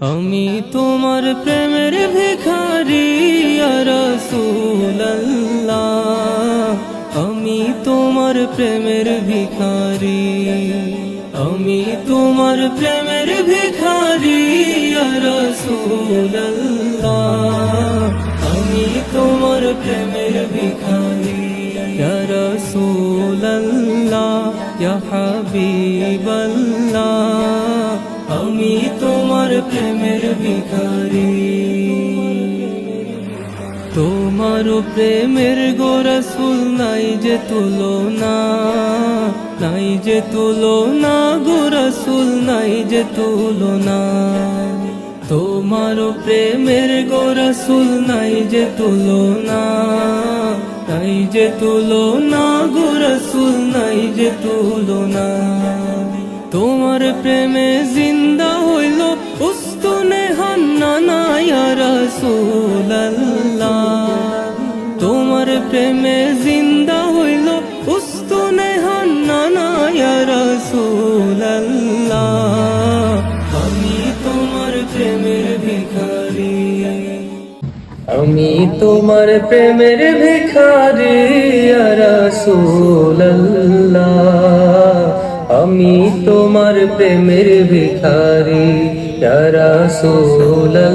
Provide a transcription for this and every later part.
আমি তোমার প্রেমের ভিখারি রসুল্লাহ আমি তোমার প্রেমের ভিখারি, আমি তোমার প্রেমের ভিখারি রসুল্লাহ আমি তোমার প্রেমের ভিখারি রসুল্লাহ হাবিবাল্লাহ আমি তোমার প্রেমের ভিখারি। তোমার প্রেমের গোরসুল নাই যে তুলো না নাই যে তুলো না গোরসুল নাই যে তুলো না তোমার প্রেমের গোরসুল নাই যে তুলো না নাই যে তুলো না গোরসুল নাই যে তুলো না তোমার প্রেমে জিন্দা রসুল্লাহ তোমার প্রেমে জিন্দা হইল উস্তুনে হান্না রসুল্লাহ আমি তোমার প্রেমের ভিখারি। আমি তোমার প্রেমের ভিখারি রসুল্লাহ আমি তোমার প্রেমের ভিখারি রসুল্লাহ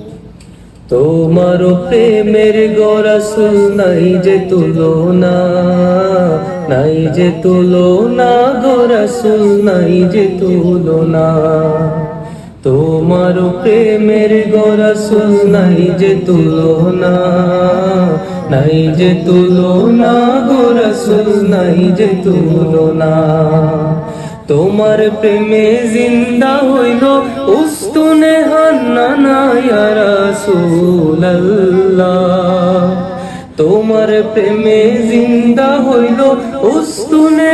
তোমার প্রেমের গোরসুল নাই যে তুলো না নাই যে তুলো না গোরসুল নাই যে তুলো না তোমার প্রেমের গোরসুল নাই যে তুলো না নাই যে তুলো না গোরসুল নাই যে তুলো না তোমার প্রেমে জিন্দা হইল, উস্তুনে তোমার প্রেমে জিন্দা হইল, উস্তুনে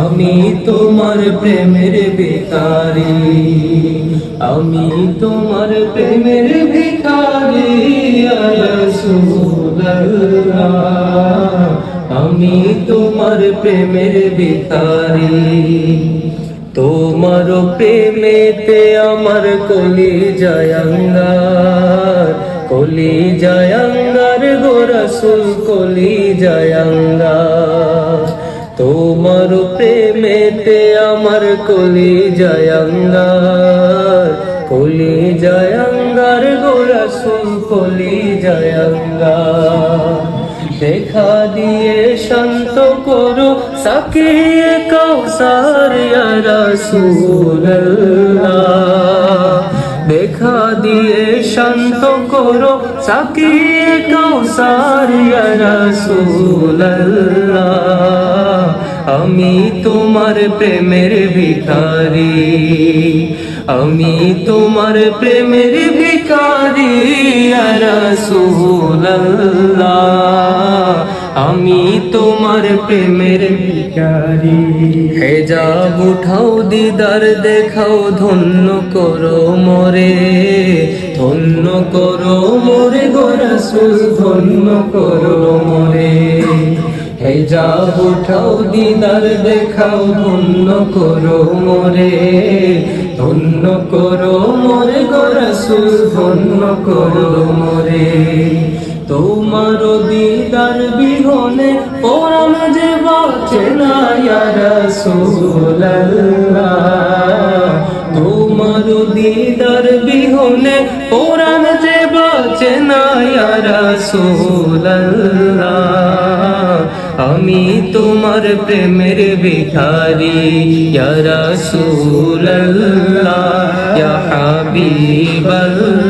আমি তোমার প্রেমের বেকারি আমি তোমার প্রেমের আমি তোমার প্রেমের ভিখারি। তোমার প্রেমেতে আমার কলি জয়ঙ্গার কলি জয়ঙ্গার গোরসুল কলি জয়ঙ্গার তোমার প্রেমেতে আমার কলি জয়ঙ্গার কলি জয়ঙ্গার গোরসুল কলি জয়ঙ্গার দেখা দিয়ে শান্ত করো, সাকিয়ে কৌসার দেখা দিয়ে শান্ত করো, সাকিয়ে কৌসার আমি তোমার প্রেমের ভিখারি, আমি তোমার প্রেমের ভিখারি রসুল্লাহ আমি তোমার প্রেমের ভিখারি। হেজাব উঠাও দিদার, দেখাও ধন্য করো মরে। ধন্য করো মরে গো ধন্য করো মরে। হেজাব উঠাও দিদার, দেখাও ধন্য করো মরে। ধন্য করো মরে গো ধন্য করো মোরে। তোমার দিদার বিহনে পরাণ যে বাঁচে না রসুল্লাহ তোমার দিদার বিহনে পরাণ যে বাঁচে না রসুল্লাহ আমি তোমার প্রেমের ভিখারি রসুল্লাহ হাবিবাল্লাহ।